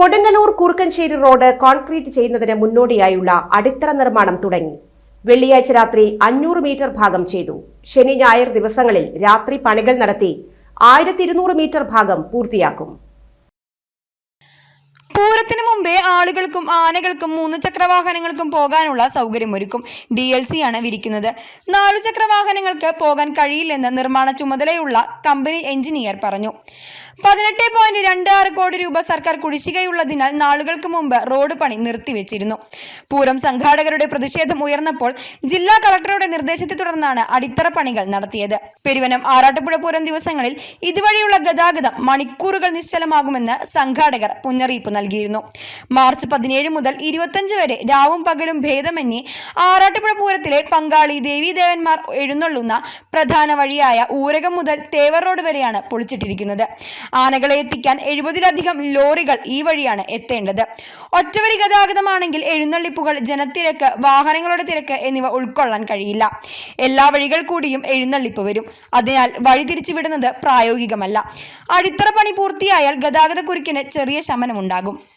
Kodungallur Koorkenchery road concrete ചെയ്യുന്നതിന് മുന്നോടിയായുള്ള അടിത്തറ നിർമ്മാണം തുടങ്ങി. വെള്ളിയാഴ്ച രാത്രി അഞ്ഞൂറ് മീറ്റർ ഭാഗം ചെയ്തു. ശനി ഞായർ ദിവസങ്ങളിൽ രാത്രി പണികൾ നടത്തി ആയിരത്തി മീറ്റർ ഭാഗം പൂർത്തിയാക്കും. പൂരത്തിന് മുമ്പേ ആളുകൾക്കും ആനകൾക്കും മൂന്ന് ചക്രവാഹനങ്ങൾക്കും പോകാനുള്ള സൗകര്യമൊരുക്കും ഡി എൽ സി ആണ് വിരിക്കുന്നത്. നാലു ചക്രവാഹനങ്ങൾക്ക് പോകാൻ കഴിയില്ലെന്ന് നിർമ്മാണ ചുമതലയുള്ള കമ്പനി എഞ്ചിനീയർ പറഞ്ഞു. പതിനെട്ട് പോയിന്റ് രണ്ട് ആറ് കോടി രൂപ സർക്കാർ കുടിശ്ശികയുള്ളതിനാൽ നാളുകൾക്ക് മുമ്പ് റോഡ് പണി നിർത്തിവെച്ചിരുന്നു. പൂരം സംഘാടകരുടെ പ്രതിഷേധം ഉയർന്നപ്പോൾ ജില്ലാ കളക്ടറുടെ നിർദ്ദേശത്തെ തുടർന്നാണ് അടിത്തറ പണികൾ നടത്തിയത്. പെരുവനം ആറാട്ടുപുഴ പൂരം ദിവസങ്ങളിൽ ഇതുവഴിയുള്ള ഗതാഗതം മണിക്കൂറുകൾ നിശ്ചലമാകുമെന്ന് സംഘാടകർ മുന്നറിയിപ്പ് നൽകിയിരുന്നു. മാർച്ച് പതിനേഴ് മുതൽ ഇരുപത്തഞ്ച് വരെ രാവും പകലും ഭേദമന്യേ ആറാട്ടുപുഴ പൂരത്തിലെ പങ്കാളി ദേവീദേവന്മാർ എഴുന്നള്ളുന്ന പ്രധാന വഴിയായ ഊരകം മുതൽ തേവർ റോഡ് വരെയാണ് പൊളിച്ചിട്ടിരിക്കുന്നത്. ആനകളെ എത്തിക്കാൻ എഴുപതിലധികം ലോറികൾ ഈ വഴിയാണ് എത്തേണ്ടത്. ഒറ്റവരി ഗതാഗതമാണെങ്കിൽ എഴുന്നള്ളിപ്പുകൾ ജനത്തിരക്ക് വാഹനങ്ങളുടെ തിരക്ക് എന്നിവ ഉൾക്കൊള്ളാൻ കഴിയില്ല. എല്ലാ വഴികൾ കൂടിയും എഴുന്നള്ളിപ്പ് വരും. അതിനാൽ വഴി തിരിച്ചുവിടുന്നത് പ്രായോഗികമല്ല. അടിത്തറ പണി പൂർത്തിയായാൽ ഗതാഗത കുരുക്കിന് ചെറിയ ശമനമുണ്ടാകും.